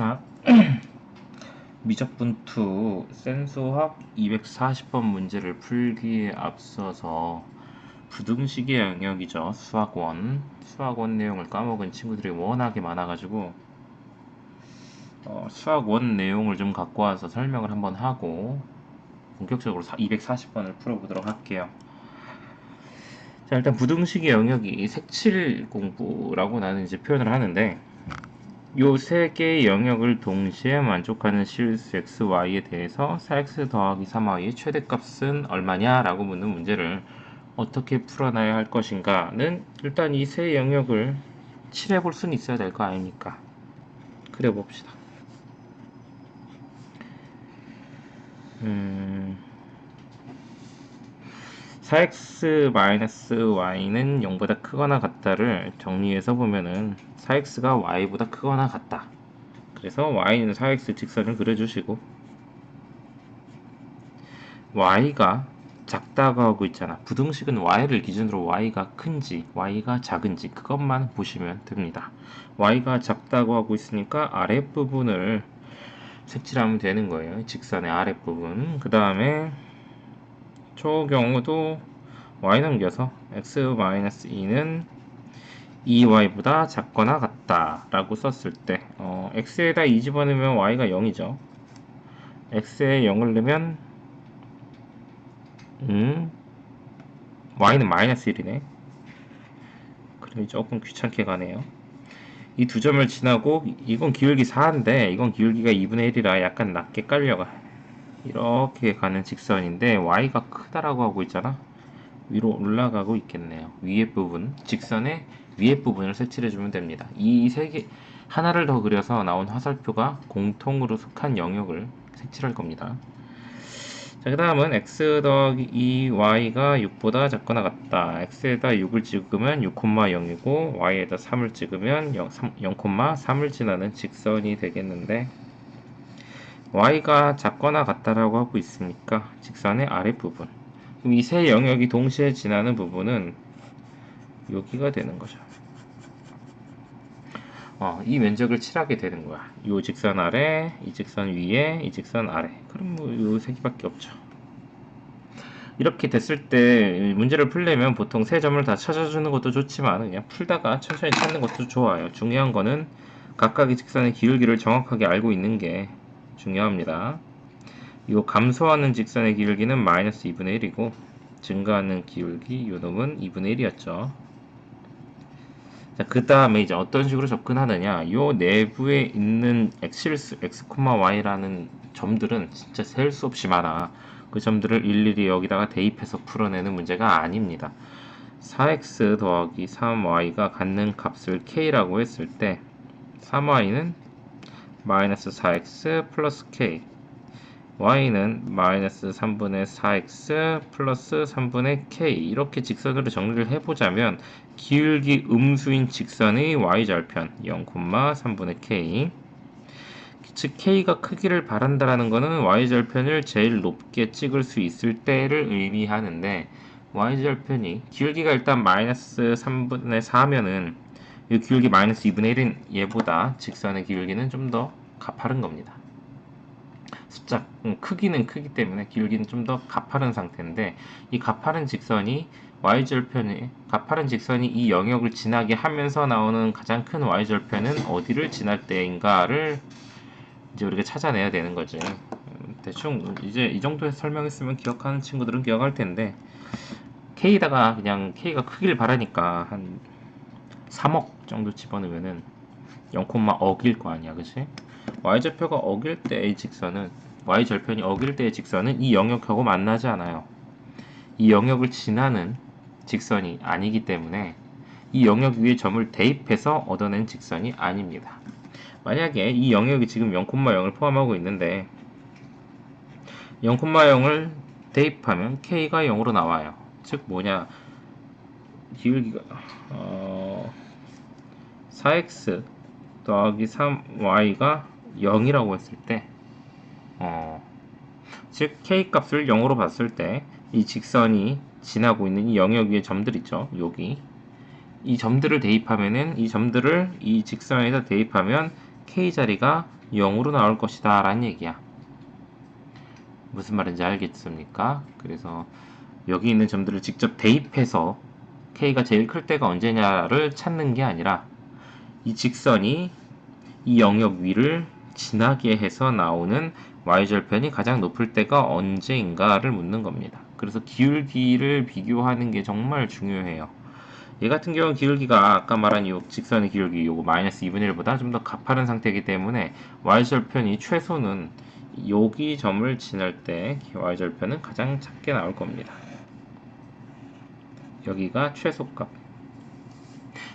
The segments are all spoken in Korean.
자, 미적분투 센수학 240번 문제를 풀기에 앞서서 부등식의 영역이죠. 수학원. 수학원 내용을 까먹은 친구들이 워낙에 많아가지고 어, 수학원 내용을 좀 갖고 와서 설명을 한번 하고 본격적으로 240번을 풀어보도록 할게요. 자, 일단 부등식의 영역이 색칠 공부라고 나는 이제 표현을 하는데 요 세 개의 영역을 동시에 만족하는 실수 x, y에 대해서 4x 더하기 3y의 최대값은 얼마냐? 라고 묻는 문제를 어떻게 풀어놔야 할 것인가는 일단 이 세 영역을 칠해 볼 수는 있어야 될 거 아닙니까? 그래 봅시다. 음, 4x-y는 0보다 크거나 같다를 정리해서 보면은 4x가 y보다 크거나 같다. 그래서 y는 4x 직선을 그려주시고 y가 작다고 하고 있잖아. 부등식은 y를 기준으로 y가 큰지 y가 작은지 그것만 보시면 됩니다. y가 작다고 하고 있으니까 아랫부분을 색칠하면 되는 거예요. 직선의 아랫부분. 그 다음에 저 경우도 y 넘겨서 x-2는 2y보다 작거나 같다 라고 썼을 때 어, x에다 2 집어넣으면 y가 0이죠. x에 0을 넣으면 음, y는 마이너스 1이네. 그림이 조금 귀찮게 가네요. 이 두 점을 지나고 이건 기울기 4인데 이건 기울기가 2분의 1이라 약간 낮게 깔려가. 이렇게 가는 직선인데 y가 크다라고 하고 있잖아 위로 올라가고 있겠네요. 위에 부분 직선의 위에 부분을 색칠해 주면 됩니다. 이 세 개 하나를 더 그려서 나온 화살표가 공통으로 속한 영역을 색칠할 겁니다. 자, 그 다음은 x 더하기 2y가 6보다 작거나 같다. x에다 6을 찍으면 6,0이고 y에다 3을 찍으면 0, 0,3을 지나는 직선이 되겠는데 y가 작거나 같다라고 하고 있으니까? 직선의 아랫부분 그럼 이 세 영역이 동시에 지나는 부분은 여기가 되는 거죠. 어, 이 면적을 칠하게 되는 거야. 이 직선 아래, 이 직선 위에, 이 직선 아래. 그럼 뭐요세 개밖에 없죠. 이렇게 됐을 때 문제를 풀려면 보통 세 점을 다 찾아주는 것도 좋지만 그냥 풀다가 천천히 찾는 것도 좋아요. 중요한 거는 각각의 직선의 기울기를 정확하게 알고 있는 게 중요합니다. 이 감소하는 직선의 기울기는 마이너스 2분의 1이고 증가하는 기울기 요 놈은 2분의 1이었죠. 자, 그 다음에 이제 어떤 식으로 접근하느냐. 요 내부에 있는 x, x, y라는 점들은 진짜 셀 수 없이 많아. 그 점들을 일일이 여기다가 대입해서 풀어내는 문제가 아닙니다. 4x 더하기 3y가 갖는 값을 k라고 했을 때 3y는 마이너스 4x 플러스 k y는 마이너스 3분의 4x 플러스 3분의 k 이렇게 직선으로 정리를 해보자면 기울기 음수인 직선의 y절편 0,3분의 k 즉 k가 크기를 바란다라는 것은 y절편을 제일 높게 찍을 수 있을 때를 의미하는데 y절편이 기울기가 일단 마이너스 3분의 4면은 이 기울기 마이너스 2분의 1인 얘보다 직선의 기울기는 좀 더 가파른 겁니다. 숫자 음, 크기는 크기 때문에 기울기는 좀 더 가파른 상태인데 이 가파른 직선이 y절편이 가파른 직선이 이 영역을 지나게 하면서 나오는 가장 큰 y절편은 어디를 지날 때인가를 이제 우리가 찾아내야 되는 거지. 음, 대충 이제 이 정도에 설명했으면 기억하는 친구들은 기억할 텐데 k다가 그냥 k가 크기를 바라니까 한 3억 정도 집어넣으면은 0,억일 거 아니야, 그치? Y절표가 어길 때의 직선은 y절편이 어길 때의 직선은 이 영역하고 만나지 않아요. 이 영역을 지나는 직선이 아니기 때문에 이 영역 위에 점을 대입해서 얻어낸 직선이 아닙니다. 만약에 이 영역이 지금 0,0을 포함하고 있는데 0,0을 대입하면 k가 0으로 나와요. 즉 뭐냐 기울기가 어, 4x 더하기 3y가 0이라고 했을 때, 어, 즉 k 값을 0으로 봤을 때 이 직선이 지나고 있는 이 영역 위에 점들 있죠. 여기 이 점들을 대입하면은 이 점들을 이 직선에다 대입하면 k 자리가 0으로 나올 것이다 라는 얘기야. 무슨 말인지 알겠습니까? 그래서 여기 있는 점들을 직접 대입해서 k가 제일 클 때가 언제냐를 찾는 게 아니라 이 직선이 이 영역 위를 지나게 해서 나오는 y절편이 가장 높을 때가 언제인가를 묻는 겁니다. 그래서 기울기를 비교하는 게 정말 중요해요. 얘 같은 경우는 기울기가 아까 말한 이 직선의 기울기 요거 마이너스 2분의 1보다 좀 더 가파른 상태이기 때문에 y절편이 최소는 여기 점을 지날 때 y절편은 가장 작게 나올 겁니다. 여기가 최소값.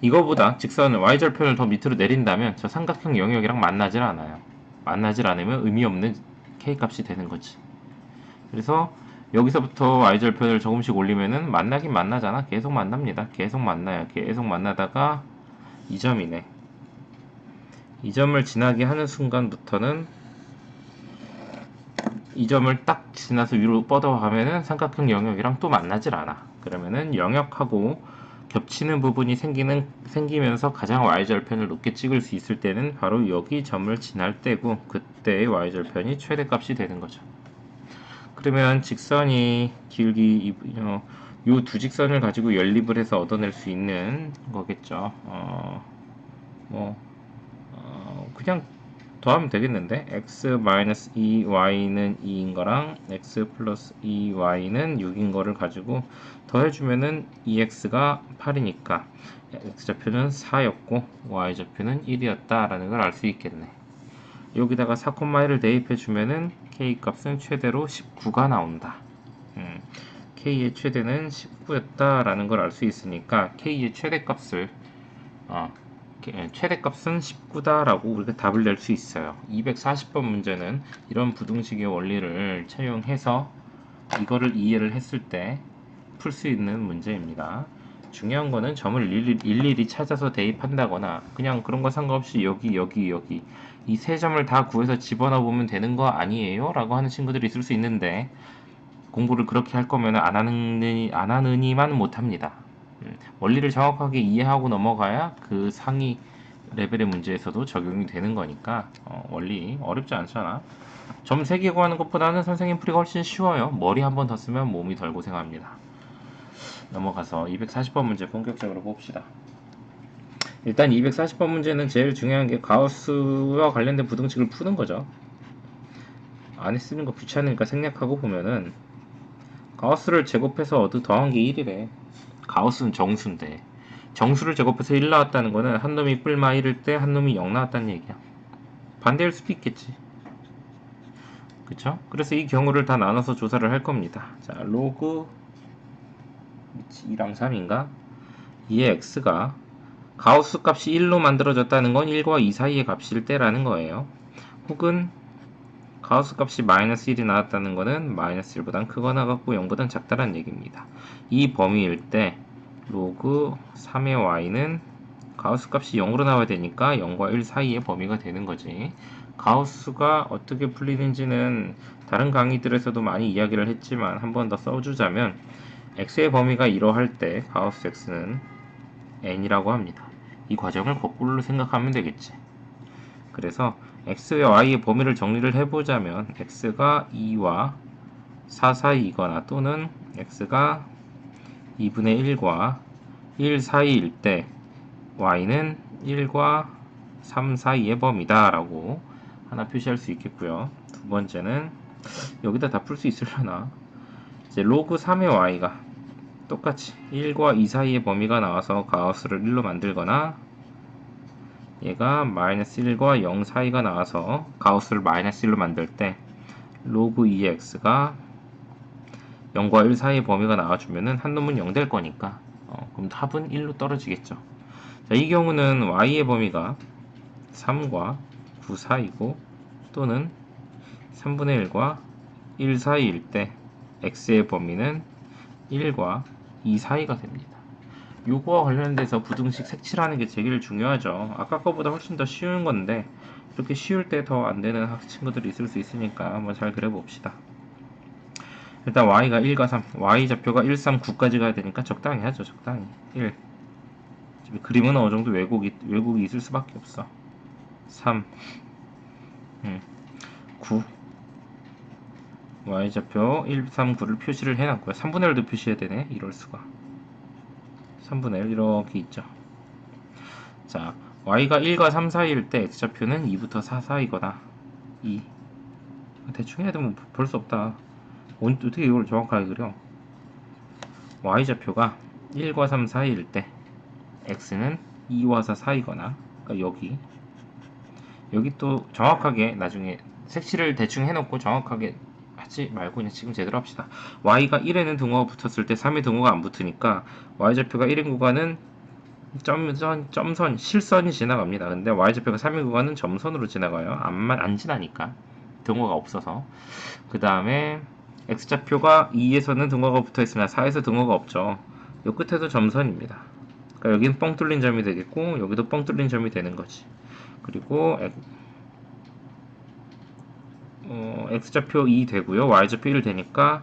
이거보다 직선을 y절편을 더 밑으로 내린다면 저 삼각형 영역이랑 만나질 않아요. 만나질 않으면 의미 없는 k값이 되는 거지. 그래서 여기서부터 y절편을 조금씩 올리면은 만나긴 만나잖아. 계속 만납니다. 계속 만나요. 계속 만나다가 이 점이네. 이 점을 지나게 하는 순간부터는 이 점을 딱 지나서 위로 뻗어가면은 삼각형 영역이랑 또 만나질 않아. 그러면은 영역하고 겹치는 부분이 생기는 생기면서 가장 y절편을 높게 찍을 수 있을 때는 바로 여기 점을 지날 때고 그때의 y절편이 최대값이 되는 거죠. 그러면 직선이 길기 이두 직선을 가지고 연립을 해서 얻어낼 수 있는 거겠죠. 어, 뭐 어, 그냥 더하면 되겠는데? x 2y는 2인 거랑 x 플러스 2y는 6인 거를 가지고 더해주면은 2x가 8이니까 x좌표는 4였고 y좌표는 1이었다 라는 걸 알 수 있겠네. 여기다가 4,1을 대입해주면은 k 값은 최대로 19가 나온다. 음, k의 최대는 19였다 라는 걸 알 수 있으니까 k의 최대값을 어, 최대값은 19다라고 우리가 답을 낼 수 있어요. 240번 문제는 이런 부등식의 원리를 채용해서 이거를 이해를 했을 때 풀 수 있는 문제입니다. 중요한 거는 점을 일일이, 일일이 찾아서 대입한다거나 그냥 그런 거 상관없이 여기 여기 여기 이 세 점을 다 구해서 집어넣어 보면 되는 거 아니에요? 라고 하는 친구들이 있을 수 있는데 공부를 그렇게 할 거면 안 하느니 안 하느니만 못합니다. 음, 원리를 정확하게 이해하고 넘어가야 그 상위 레벨의 문제에서도 적용이 되는 거니까 어, 원리 어렵지 않잖아. 점 3개 구하는 것보다는 선생님 풀이가 훨씬 쉬워요. 머리 한 번 더 쓰면 몸이 덜 고생합니다. 넘어가서 240번 문제 본격적으로 봅시다. 일단 240번 문제는 제일 중요한 게 가우스와 관련된 부등식을 푸는 거죠. 안에 쓰는 거 귀찮으니까 생략하고 보면은 가우스를 제곱해서 얻어 더한 게 1이래. 가우스는 정수인데 정수를 제곱해서 1 나왔다는 거는 한 놈이 뿔마 1일 때 한 놈이 0 나왔다는 얘기야. 반대일 수도 있겠지. 그쵸? 그래서 이 경우를 다 나눠서 조사를 할 겁니다. 자, 로그 2랑 3인가? 2의 x가 가우스 값이 1로 만들어졌다는 건 1과 2 사이의 값일 때라는 거예요. 혹은 가우스 값이 마이너스 1이 나왔다는 것은 마이너스 1보단 크거나 같고 0보단 작다는 얘기입니다. 이 범위일 때 로그 3의 y는 가우스 값이 0으로 나와야 되니까 0과 1 사이의 범위가 되는 거지. 가우스가 어떻게 풀리는지는 다른 강의들에서도 많이 이야기를 했지만 한 번 더 써주자면 x의 범위가 이러할 때 가우스 x는 n이라고 합니다. 이 과정을 거꾸로 생각하면 되겠지. 그래서 x와 y의 범위를 정리를 해보자면 x가 2와 4 사이이거나 또는 x가 2분의 1과 1 사이일 때 y는 1과 3 사이의 범위다 라고 하나 표시할 수 있겠고요. 두 번째는 여기다 다 풀 수 있으려나? 이제 로그 3의 y가 똑같이 1과 2 사이의 범위가 나와서 가우스를 1로 만들거나 얘가 마이너스 1과 0 사이가 나와서 가우스를 마이너스 1로 만들 때 로그 2x가 0과 1 사이의 범위가 나와주면은 한 놈은 0 될 거니까 어, 그럼 합은 1로 떨어지겠죠. 자, 이 경우는 y의 범위가 3과 9 사이고 또는 3분의 1과 1 사이일 때 x의 범위는 1과 2 사이가 됩니다. 요거와 관련돼서 부등식 색칠하는 게 제일 중요하죠. 아까 거보다 훨씬 더 쉬운 건데 이렇게 쉬울 때 더 안 되는 친구들이 있을 수 있으니까 한번 잘 그려봅시다. 일단 y가 1과 3, y 좌표가 1, 3, 9까지 가야 되니까 적당히 하죠. 적당히 1. 그림은 어느 정도 왜곡이, 왜곡이 있을 수밖에 없어. 3, 음, 9 y좌표 1, 3, 9를 표시를 해놨고요 3분의 1도 표시해야 되네 이럴 수가 3분의 1 이렇게 있죠. 자 y가 1과 3 사이일 때 x좌표는 2부터 4 사이거나 2 대충 해야 되면 볼수 없다. 온- 어떻게 이걸 정확하게 그려? y좌표가 1과 3 사이일 때 x는 2와 4 사이거나 그러니까 여기. 여기 또 정확하게 나중에 색칠을 대충 해놓고 정확하게 하지 말고 그냥 지금 제대로 합시다. y가 1에는 등호가 붙었을 때 3의 등호가 안 붙으니까 y좌표가 1인 구간은 점선, 점선, 실선이 지나갑니다. 근데 y좌표가 3인 구간은 점선으로 지나가요. 안만 안 지나니까 등호가 없어서. 그 다음에 x좌표가 2에서는 등호가 붙어 있으나 4에서 등호가 없죠. 요 끝에도 점선입니다. 그러니까 여기는 뻥 뚫린 점이 되겠고 여기도 뻥 뚫린 점이 되는 거지. 그리고 x좌표 2 되고요. y좌표 1 되니까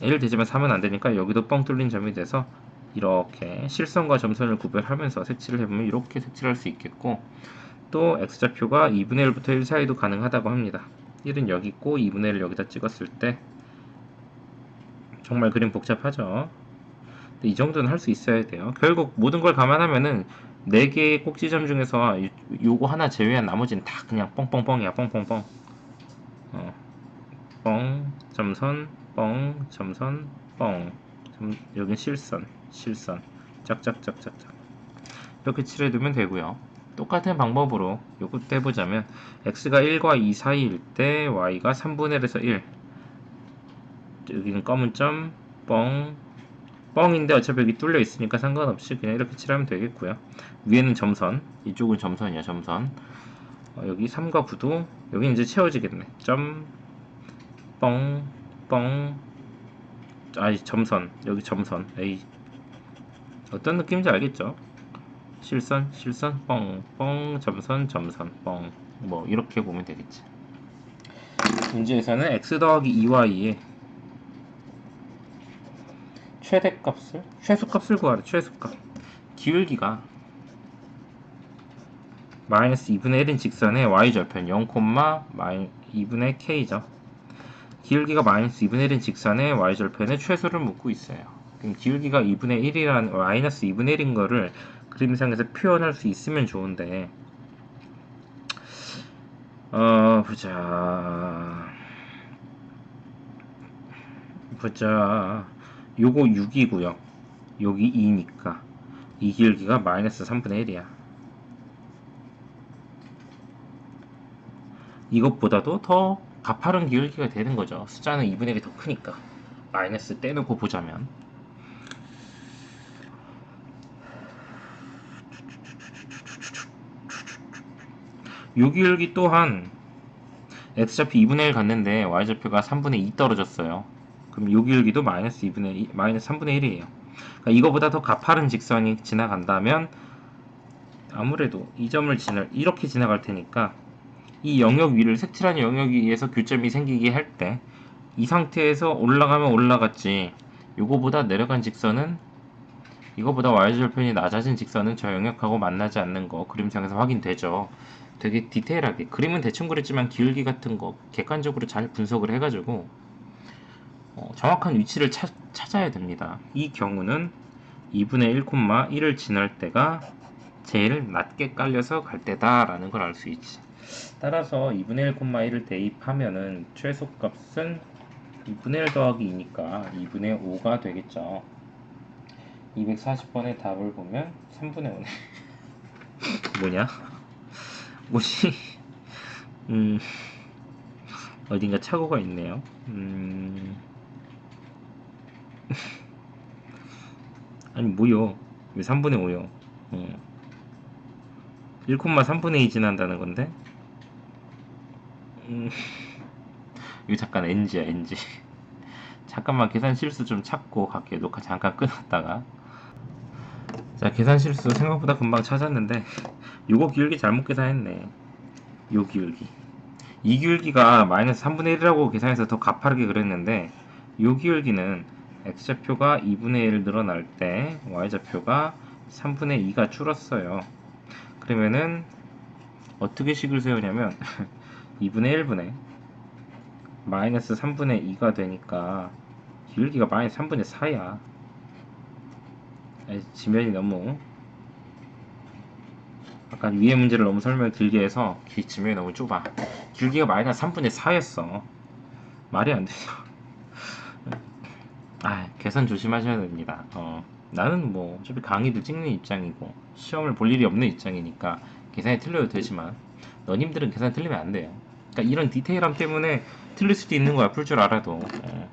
1 되지만 3은 안 되니까 여기도 뻥 뚫린 점이 돼서 이렇게 실선과 점선을 구별하면서 색칠을 해보면 이렇게 색칠할 수 있겠고 또 x좌표가 2분의 1부터 1 사이도 가능하다고 합니다. 1은 여기 있고 2분의 1을 여기다 찍었을 때 정말 그림 복잡하죠. 근데 이 정도는 할 수 있어야 돼요. 결국 모든 걸 감안하면은 4개의 꼭지점 중에서 요- 요거 하나 제외한 나머지는 다 그냥 뻥뻥뻥이야. 뻥뻥뻥. 어. 뻥, 점선, 뻥, 점선, 뻥. 점, 여긴 실선, 실선. 짝짝짝짝짝. 이렇게 칠해두면 되고요. 똑같은 방법으로 요것도 해보자면 x가 1과 2 사이일 때 y가 3분의 1에서 1 여기는 검은 점, 뻥, 뻥인데 어차피 여기 뚫려 있으니까 상관없이 그냥 이렇게 칠하면 되겠고요. 위에는 점선, 이쪽은 점선이야, 점선. 어, 여기 3과 9도 여기 이제 채워지겠네. 점, 뻥, 뻥, 아니 점선, 여기 점선. 에이, 어떤 느낌인지 알겠죠? 실선, 실선, 뻥, 뻥, 점선, 점선, 뻥. 뭐 이렇게 보면 되겠지. 문제에서는 x 더하기 2y 의 최대값을 최소값을 구하래 최소값 기울기가 마이너스 2분의 1인 직선의 y절편 0, 마이 2분의 k죠 기울기가 마이너스 2분의 1인 직선의 y절편의 최소를 묻고 있어요. 그럼 기울기가 2분의 1이라는 마이너스 2분의 1인 거를 그림상에서 표현할 수 있으면 좋은데. 어 보자. 보자. 요거 6이고요. 여기 2니까. 이 길기가 마이너스 3분의 1이야. 이것보다도 더 가파른 기울기가 되는 거죠. 숫자는 2분의 1이 더 크니까. 마이너스 떼놓고 보자면. 요 기울기 또한 x좌표 2분의 1 갔는데 y좌표가 3분의 2 떨어졌어요. 그럼 요 기울기도 마이너스 2분의 2, 마이너스 3분의 1이에요. 그러니까 이거보다 더 가파른 직선이 지나간다면 아무래도 이 점을 지나 이렇게 지나갈 테니까 이 영역 위를 색칠한 영역 위에서 교점이 생기게 할 때 이 상태에서 올라가면 올라갔지 요거보다 내려간 직선은 이거보다 y절편이 낮아진 직선은 저 영역하고 만나지 않는 거 그림상에서 확인되죠. 되게 디테일하게 그림은 대충 그렸지만 기울기 같은 거 객관적으로 잘 분석을 해가지고 어, 정확한 위치를 찾, 찾아야 됩니다. 이 경우는 2분의 1,1을 지날 때가 제일 낮게 깔려서 갈 때다 라는 걸 알 수 있지. 따라서 2분의 1,1을 대입하면은 최소값은 2분의 1 더하기 2니까 2분의 5가 되겠죠. 240번의 답을 보면 3분의 5네. 뭐냐? 뭐지? 음, 어딘가 착오가 있네요. 음, 아니, 뭐요? 왜 3분의 5요? 어. 1,3분의 2 지난다는 건데? 음, 이거 잠깐 NG야, NG. 잠깐만 계산 실수 좀 찾고 갈게요. 녹화 잠깐 끊었다가. 자, 계산 실수 생각보다 금방 찾았는데, 요거 기울기 잘못 계산했네. 요 기울기. 이 기울기가 마이너스 3분의 1이라고 계산해서 더 가파르게 그랬는데, 요 기울기는 x좌표가 2분의 1 늘어날 때 y좌표가 3분의 2가 줄었어요. 그러면은 어떻게 식을 세우냐면 2분의 1분의 마이너스 3분의 2가 되니까 길기가 마이너스 3분의 4야. 지면이 너무 아까 위에 문제를 너무 설명을 길게 해서 기- 지면이 너무 좁아. 길기가 마이너스 3분의 4였어. 말이 안 되죠. 아, 계산 조심하셔야 됩니다. 어, 나는 뭐 어차피 강의도 찍는 입장이고 시험을 볼 일이 없는 입장이니까 계산이 틀려도 되지만 너님들은 계산 틀리면 안 돼요. 그러니까 이런 디테일함 때문에 틀릴 수도 있는 거야. 풀 줄 알아도. 어.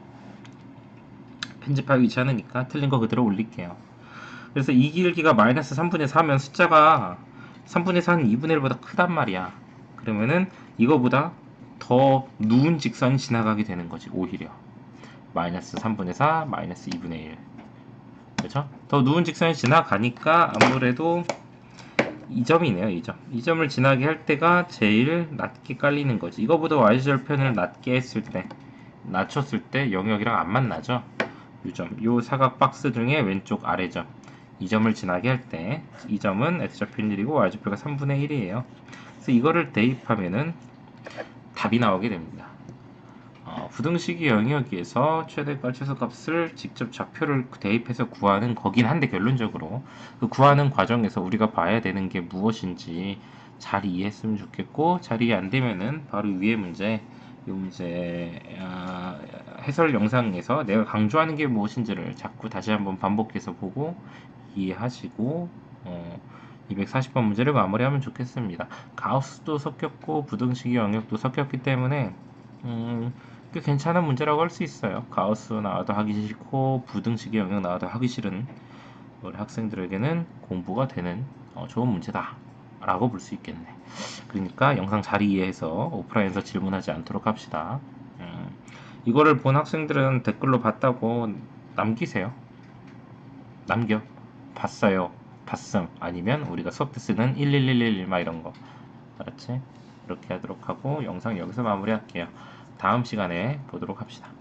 편집하기 귀찮으니까 틀린 거 그대로 올릴게요. 그래서 이 길기가 마이너스 3분의 4면 숫자가 3분의 4는 2분의 1보다 크단 말이야. 그러면은 이거보다 더 누운 직선이 지나가게 되는 거지 오히려 마이너스 3분의 4 마이너스 2분의 1 그렇죠? 더 누운 직선이 지나가니까 아무래도 이 점이네요 이 점. 이 점을 지나게 할 때가 제일 낮게 깔리는 거지. 이거보다 y절편을 낮게 했을 때 낮췄을 때 영역이랑 안 만나죠? 이 점, 요 사각 박스 중에 왼쪽 아래점. 이 점을 지나게 할 때 이 점은 x좌표 1이고 y좌표가 3분의 1이에요. 그래서 이거를 대입하면은 답이 나오게 됩니다. 어, 부등식의 영역에서 최대값 최소값을 직접 좌표를 대입해서 구하는 거긴 한데 결론적으로 그 구하는 과정에서 우리가 봐야 되는 게 무엇인지 잘 이해했으면 좋겠고 잘 이해 안 되면은 바로 위에 문제 이 문제 아, 해설 영상에서 내가 강조하는 게 무엇인지를 자꾸 다시 한번 반복해서 보고 이해하시고 어, 240번 문제를 마무리하면 좋겠습니다. 가우스도 섞였고 부등식의 영역도 섞였기 때문에 음, 꽤 괜찮은 문제라고 할 수 있어요. 가우스 나와도 하기 싫고 부등식의 영역 나와도 하기 싫은 우리 학생들에게는 공부가 되는 어, 좋은 문제다. 라고 볼 수 있겠네. 그러니까 영상 잘 이해해서 오프라인에서 질문하지 않도록 합시다. 음, 이거를 본 학생들은 댓글로 봤다고 남기세요. 남겨. 봤어요. 봤음. 아니면 우리가 수업 때 쓰는 11111막 이런 거. 알았지? 이렇게 하도록 하고 영상 여기서 마무리할게요. 다음 시간에 보도록 합시다.